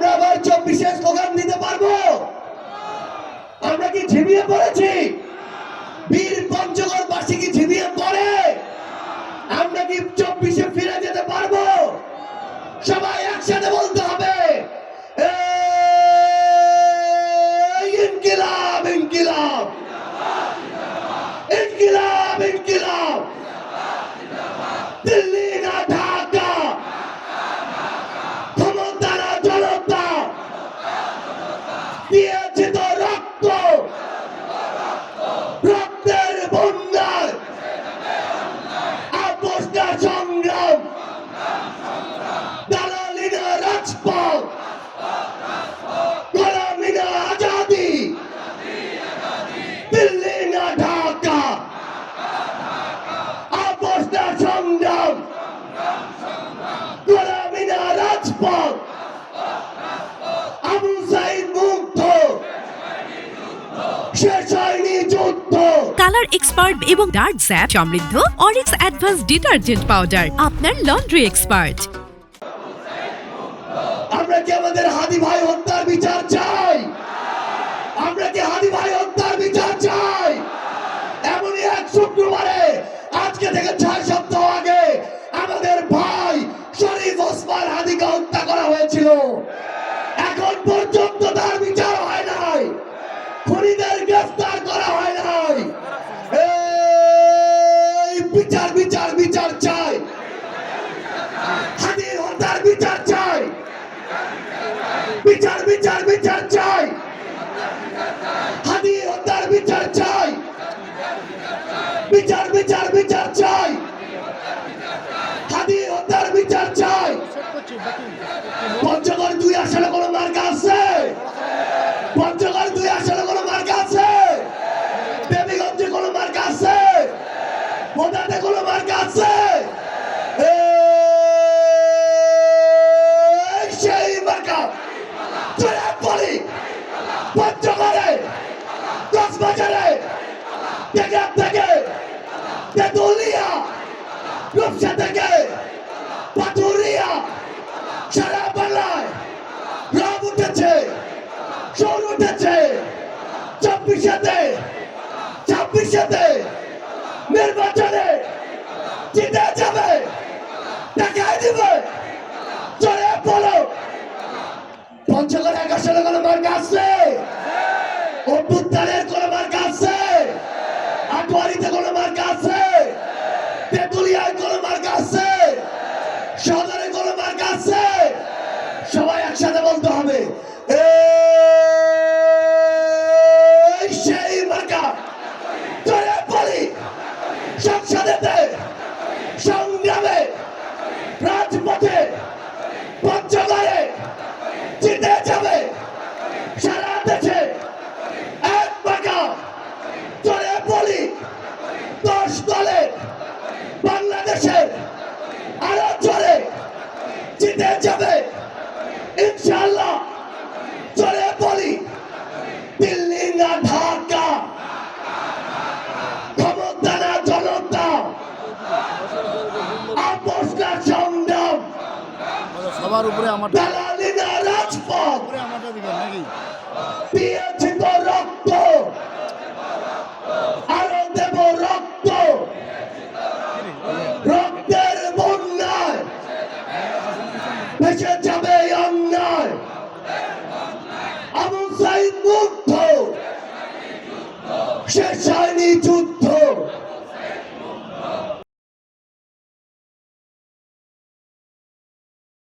আমরা আবার চব্বিশে স্লোগান দিতে পারব? আমরা কি ঝিমিয়ে পড়েছি? বীর পঞ্চগড় বাসী কি ঝিমিয়ে পড়ে? আমরা কি চব্বিশে ফিরে যেতে পারব? সবাই একসাথে বলতে হবে ইনকিলাব ইনকিলাব। ইনকিলাব ইনকিলাব। দিল্লি দিয়েছে রক্ত। রক্তের বন্যায়। আপোষটা সংগ্রাম। দালালিনা রাজপথ আবু সাইদ মুক্ত শেষ হয়নি যুদ্ধ কালার এক্সপার্ট এবং ডার্ক স্যাপ, সমৃদ্ধ অরিক্স অ্যাডভান্স ডিটারজেন্ট পাউডার, আপনার লন্ড্রি এক্সপার্ট। আমরা কি আমাদের হাদি ভাই হত্যার বিচার চাই? আমরা কি হাদি ভাই হত্যার বিচার চাই? এমনই এক শুক্রবারে, আজকে থেকে ছয় সপ্তাহ আগে আমাদের ভাই শরীফ ওসমান হাদিকে হত্যা করা হয়েছিল। এখন পর্যন্ত বিচার বিচার বিচার চাই হাদি হত্যার বিচার চাই বিচার বিচার বিচার চাই হাদি হত্যার বিচার চাই পঞ্চগড় দুই আসলে কোনো মার্কা আছে পঞ্চগড় দুই আসলে কোনো মার্কা আছে দেবীগঞ্জে কোনো মার্কা আছে বোদাতে কোনো মার্কা আছে এই সেই মার্কা চলে পড়ি পঞ্চগড়ে কক্সবাজারে টেকা থেকে তেতুলিয়া রূপসা থেকে পাথুরিয়া সারা বাংলায় রব উঠেছে উঠেছে চব্বিশেতে ছাব্বিশেতে নির্বাচনে জিতে যাবে দেখাই দিবে চলে পড়ো পঞ্চগড় আসলে কোনো মার্কা আছে? অভ্যুত্থানের কোনো মার্কা আছে? আটোয়ারিতে কোনো মার্কা আছে? তেতুলিয়ায় কোনো মার্কা আছে? সদরে কোনো মার্কা আছে? সবাই একসাথে বলতে হবে এই সেই মার্কা চলে পড়ি সংসদেতে সংগ্রামে রাজপথে পঞ্চগড়ে জিতে যাবে সারা দেশে এক বাঁকা চলে বলি দশ দলে বাংলাদেশের আরও চলে জিতে যাবে ইনশাল্লাহ চলে বলি দিল্লি না ঢাকা ক্ষমতা না জনতা না সংগ্রাম সবার উপরে আমার দালালিনা রাজপথ। দিয়েছি তো রক্ত। আরও দেব রক্ত। রক্তের বন্যায় ভেসে যাবে অন্যায়। আবু সাইদ মুগ্ধ। শেষ